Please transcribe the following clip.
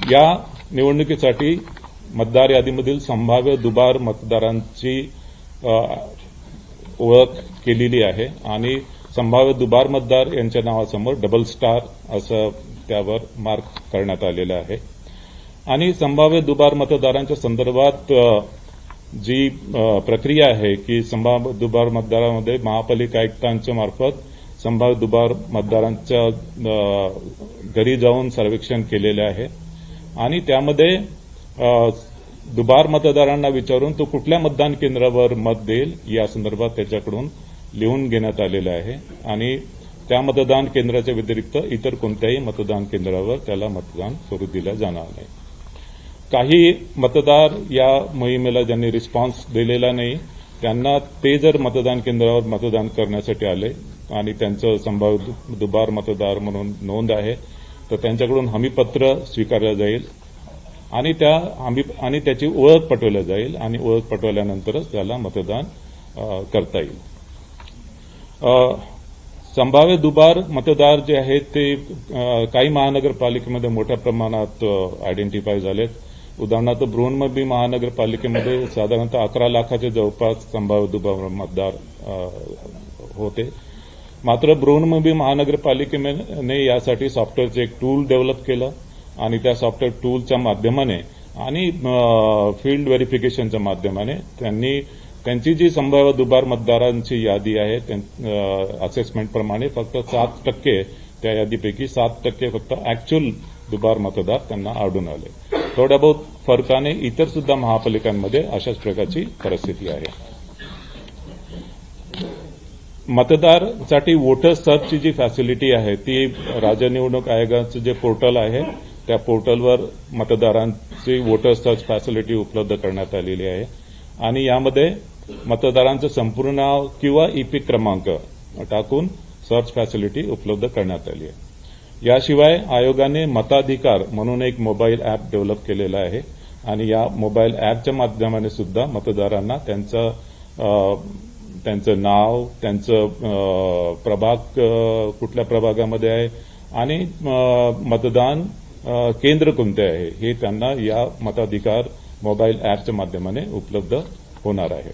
या निवडणुकीसाठी मतदार यादीमधील संभाव्य दुबार मतदारांची ओळख केलेली आहे. आणि संभाव्य दुबार मतदार यांच्या नावासमोर डबल स्टार असं त्यावर मार्क करण्यात आलेलं आहे. आणि संभाव्य दुबार मतदारांच्या संदर्भात जी प्रक्रिया आहे की संभाव्य दुबार मतदारामध्ये महापालिका आयुक्तांच्या मार्फत संभाव्य दुबार मतदारांच्या घरी जाऊन सर्वेक्षण केलेले आहे. आणि त्यामध्ये दुबार मतदारांना विचारून तो कुठल्या मतदान केंद्रावर मत देईल या संदर्भात त्याच्याकडून लिहून घेण्यात आलेलं आहे. आणि त्या मतदान केंद्राच्या व्यतिरिक्त इतर कोणत्याही मतदान केंद्रावर त्याला मतदान करू दिलं जाणार नाही. काही मतदार या मोहिमेला ज्यांनी रिस्पॉन्स दिलेला नाही त्यांना ते जर मतदान केंद्रावर मतदान करण्यासाठी आले आणि त्यांचं संभाव्य दुबार मतदार म्हणून नोंद आहे तर त्यांच्याकडून हमीपत्र स्वीकारलं जाईल. आणि त्या हमी आणि त्याची ओळख पटवल्या जाईल आणि ओळख पटवल्यानंतरच त्याला मतदान करता येईल. संभाव्य दुबार मतदार जे आहेत ते काही महानगरपालिकेमध्ये मोठ्या प्रमाणात आयडेंटिफाय झालेत. उदाहरणार्थ बृहन्मुंबई महानगरपालिकेमध्ये साधारणतः अकरा लाखाच्या जवळपास संभाव्य दुबार मतदार होते. मात्र बृहन्मुंबई महानगरपालिकेने यासाठी सॉफ्टवेअरचं एक टूल डेव्हलप केलं आणि त्या सॉफ्टवेअर टूलच्या माध्यमाने आणि फील्ड व्हेरिफिकेशनच्या माध्यमाने त्यांनी त्यांची जी संभाव्य दुबार मतदारांची यादी आहे असेसमेंटप्रमाणे फक्त सात टक्के त्या यादीपैकी सात टक्के फक्त ऍक्च्युअल दुबार मतदार त्यांना आढळून आले. थोड्या बहुत फरकाने इतर सुद्धा महापालिकांमध्ये अशाच प्रकारची परिस्थिती आहे. मतदारसाठी वोटर सर्चची जी फॅसिलिटी आहे ती राज्य निवडणूक आयोगाचं जे पोर्टल आहे त्या पोर्टलवर मतदारांची वोटर सर्च फॅसिलिटी उपलब्ध करण्यात आलेली आहे. आणि यामध्ये मतदारांचं संपूर्ण नाव किंवा ईपीक क्रमांक टाकून सर्च फॅसिलिटी उपलब्ध करण्यात आली आहे. याशिवाय आयोगाने मताधिकार म्हणून एक मोबाईल अॅप डेव्हलप केलेला आहे आणि या मोबाईल अॅपच्या माध्यमाने सुद्धा मतदारांना त्यांचं त्यांचं नाव त्यांचं प्रभाग कुठल्या प्रभागामध्ये आहे? आणि मतदान केंद्र कोणते आहे? हे त्यांना या मताधिकार मोबाईल अॅपच्या माध्यमाने उपलब्ध होणार आहे.